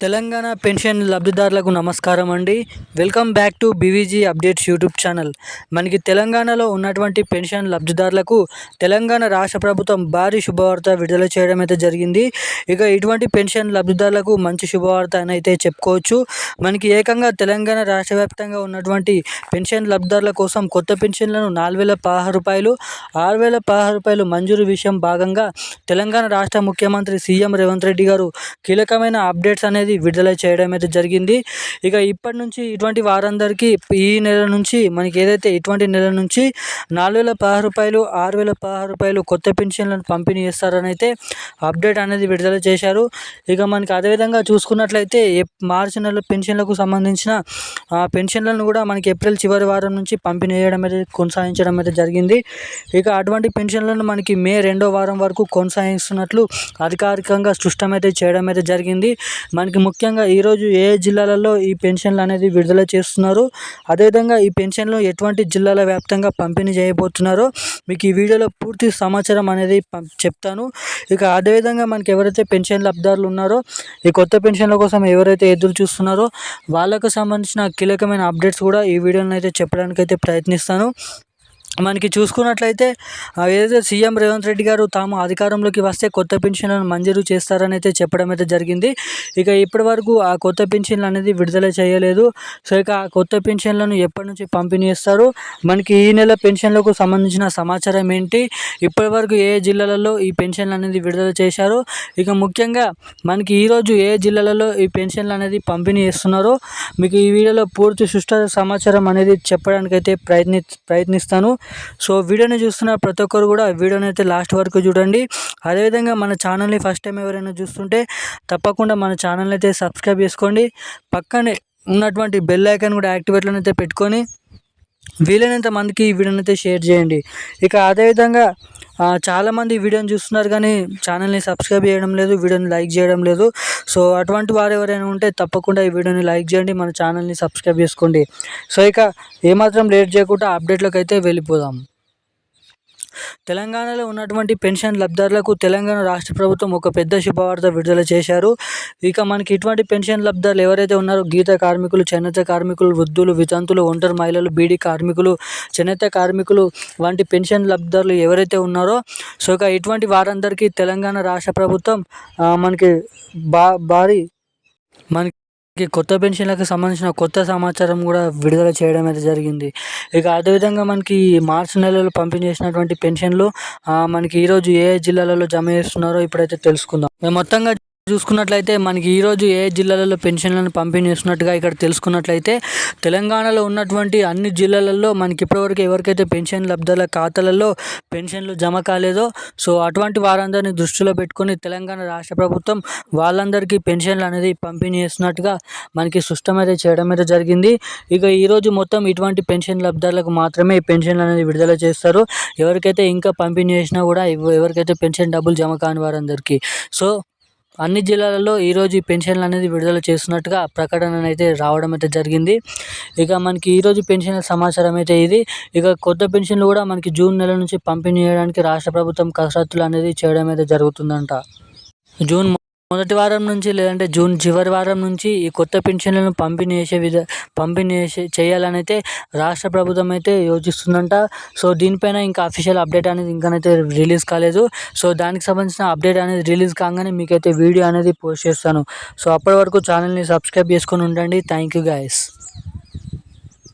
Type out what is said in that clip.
Telangana pension లబ్ధిదారులకు నమస్కారం అండి. Welcome back to BVG updates YouTube channel. మనకి తెలంగాణలో ఉన్నటువంటి పెన్షన్ లబ్ధిదారులకు తెలంగాణ రాష్ట్ర ప్రభుత్వం భారీ శుభవార్త విడుదల చేయడం అయితే జరిగింది. ఇక ఇటువంటి పెన్షన్ లబ్ధిదారులకు మంచి శుభవార్త అని అయితే చెప్పుకోవచ్చు. మనకి ఏకంగా తెలంగాణ రాష్ట్ర వ్యాప్తంగా ఉన్నటువంటి పెన్షన్ లబ్ధిదారుల కోసం కొత్త పెన్షన్లను నాలుగు వేల పదహారు రూపాయలు ఆరు వేల పదహారు రూపాయలు మంజూరు విషయం భాగంగా తెలంగాణ రాష్ట్ర ముఖ్యమంత్రి సీఎం రేవంత్ రెడ్డి గారు కీలకమైన అప్డేట్స్ అనేది విడుదల చేయడం అయితే జరిగింది. ఇక ఇప్పటి నుంచి ఇటువంటి వారందరికీ ఈ నెల నుంచి మనకి ఏదైతే ఇటువంటి నెల నుంచి నాలుగు వేల పదహారు రూపాయలు ఆరు వేల పదహారు రూపాయలు కొత్త పెన్షన్లను పంపిణీ చేస్తారని అయితే అప్డేట్ అనేది విడుదల చేశారు. ఇక మనకి అదేవిధంగా చూసుకున్నట్లయితే మార్చి నెల పెన్షన్లకు సంబంధించిన ఆ పెన్షన్లను కూడా మనకి ఏప్రిల్ చివరి వారం నుంచి పంపిణీ చేయడం అయితే కొనసాగించడం అయితే జరిగింది. ఇక అటువంటి పెన్షన్లను మనకి మే రెండో వారం వరకు కొనసాగిస్తున్నట్లు అధికారికంగా స్పష్టం అయితే చేయడం అయితే జరిగింది. మనకి ముఖ్యంగా ఈరోజు ఏ జిల్లాలలో ఈ పెన్షన్లు అనేది విడుదల చేస్తున్నారు? అదేవిధంగా ఈ పెన్షన్లు ఎటువంటి జిల్లాల వ్యాప్తంగా పంపిణీ చేయబోతున్నారో మీకు ఈ వీడియోలో పూర్తి సమాచారం అనేది చెప్తాను. ఇక అదేవిధంగా మనకి ఎవరైతే పెన్షన్ లబ్ధారులు ఉన్నారో ఈ కొత్త పెన్షన్ల కోసం ఎవరైతే ఎదురు చూస్తున్నారో వాళ్ళకు సంబంధించిన కీలకమైన అప్డేట్స్ కూడా ఈ వీడియోని అయితే చెప్పడానికి అయితే ప్రయత్నిస్తాను. మనకి చూసుకున్నట్లయితే ఏదైతే సీఎం రేవంత్ రెడ్డి గారు తాము అధికారంలోకి వస్తే కొత్త పెన్షన్లను మంజూరు చేస్తారని అయితే చెప్పడం అయితే జరిగింది. ఇక ఇప్పటి వరకు ఆ కొత్త పెన్షన్లు అనేది విడుదల చేయలేదు. సో ఇక ఆ కొత్త పెన్షన్లను ఎప్పటి నుంచి పంపిణీ చేస్తారు? మనకి ఈ నెల పెన్షన్లకు సంబంధించిన సమాచారం ఏంటి? ఇప్పటి వరకు ఏ జిల్లాలలో ఈ పెన్షన్లు అనేది విడుదల చేశారు? ఇక ముఖ్యంగా మనకి ఈరోజు ఏ జిల్లాలలో ఈ పెన్షన్లు అనేది పంపిణీ చేస్తున్నారో మీకు ఈ వీడియోలో పూర్తి సుష్ట సమాచారం అనేది చెప్పడానికి అయితే ప్రయత్ని ప్రయత్నిస్తాను. సో వీడియోని చూస్తున్న ప్రతి ఒక్కరు కూడా వీడియోని అయితే లాస్ట్ వరకు చూడండి. అదేవిధంగా మన ఛానల్ని ఫస్ట్ టైం ఎవరైనా చూస్తుంటే తప్పకుండా మన ఛానల్ని అయితే సబ్స్క్రైబ్ చేసుకోండి. పక్కనే ఉన్నటువంటి బెల్ ఐకాన్ కూడా యాక్టివేట్లను అయితే పెట్టుకొని వీలైనంత మందికి ఈ వీడియోని అయితే షేర్ చేయండి. ఇక అదేవిధంగా చాలామంది ఈ వీడియోని చూస్తున్నారు కానీ ఛానల్ని సబ్స్క్రైబ్ చేయడం లేదు వీడియోని లైక్ చేయడం లేదు. సో అటువంటి వారు ఎవరైనా ఉంటే తప్పకుండా ఈ వీడియోని లైక్ చేయండి మన ఛానల్ని సబ్స్క్రైబ్ చేసుకోండి. సో ఇక ఏమాత్రం లేట్ చేయకుండా అప్డేట్లోకి అయితే వెళ్ళిపోదాం. తెలంగాణలో ఉన్నటువంటి పెన్షన్ లబ్ధారులకు తెలంగాణ రాష్ట్ర ప్రభుత్వం ఒక పెద్ద శుభవార్త విడుదల చేశారు. ఇక మనకి ఇటువంటి పెన్షన్ లబ్ధారులు ఎవరైతే ఉన్నారో గీత కార్మికులు చేనేత కార్మికులు వృద్ధులు వితంతులు ఒంటరి మహిళలు బీడీ కార్మికులు చేనేత కార్మికులు వంటి పెన్షన్ లబ్ధారులు ఎవరైతే ఉన్నారో సో ఇక ఇటువంటి వారందరికీ తెలంగాణ రాష్ట్ర ప్రభుత్వం మనకి బా భారీ మనకి కొత్త పెన్షన్లకు సంబంధించిన కొత్త సమాచారం కూడా విడుదల చేయడం అయితే జరిగింది. ఇక అదేవిధంగా మనకి మార్చి నెలలో పంపిణీ చేసినటువంటి పెన్షన్లు మనకి ఈరోజు ఏ ఏ జిల్లాలలో జమ చేస్తున్నారో ఇప్పుడైతే తెలుసుకుందాం. మేము మొత్తంగా చూసుకున్నట్లయితే మనకి ఈరోజు ఏ జిల్లాలలో పెన్షన్లను పంపిణీ చేస్తున్నట్టుగా ఇక్కడ తెలుసుకున్నట్లయితే తెలంగాణలో ఉన్నటువంటి అన్ని జిల్లాలలో మనకి ఇప్పటివరకు ఎవరికైతే పెన్షన్ లబ్ధాల ఖాతాలలో పెన్షన్లు జమ కాలేదో సో అటువంటి వారందరినీ దృష్టిలో పెట్టుకొని తెలంగాణ రాష్ట్ర ప్రభుత్వం వాళ్ళందరికీ పెన్షన్లు అనేది పంపిణీ చేస్తున్నట్టుగా మనకి అయితే చేయడం అయితే జరిగింది. ఇక ఈరోజు మొత్తం ఇటువంటి పెన్షన్ లబ్ధాలకు మాత్రమే ఈ పెన్షన్లు అనేది విడుదల చేస్తారు. ఎవరికైతే ఇంకా పంపిణీ చేసినా కూడా ఎవరికైతే పెన్షన్ డబ్బులు జమ కాని వారందరికీ. సో అన్ని జిల్లాలలో ఈరోజు ఈ పెన్షన్లు అనేది విడుదల చేస్తున్నట్టుగా ప్రకటన అయితే రావడం అయితే జరిగింది. ఇక మనకి ఈరోజు పెన్షన్ల సమాచారం అయితే ఇది. ఇక కొత్త పెన్షన్లు కూడా మనకి జూన్ నెల నుంచి పంపిణీ చేయడానికి రాష్ట్ర ప్రభుత్వం కసరత్తులు అనేది చేయడం అయితే జరుగుతుందంట. జూన్ మొదటి వారం నుంచి లేదంటే జూన్ చివరి వారం నుంచి ఈ కొత్త పెన్షన్లను పంపిణీ చేసే విధ పంపిణీ చేసే చేయాలని అయితే రాష్ట్ర ప్రభుత్వం అయితే యోచిస్తుందంట. సో దీనిపైన ఇంకా అఫీషియల్ అప్డేట్ అనేది ఇంకానైతే రిలీజ్ కాలేదు. సో దానికి సంబంధించిన అప్డేట్ అనేది రిలీజ్ కాగానే మీకైతే వీడియో అనేది పోస్ట్ చేస్తాను. సో అప్పటి వరకు ఛానల్ని సబ్స్క్రైబ్ చేసుకొని ఉండండి. Thank you guys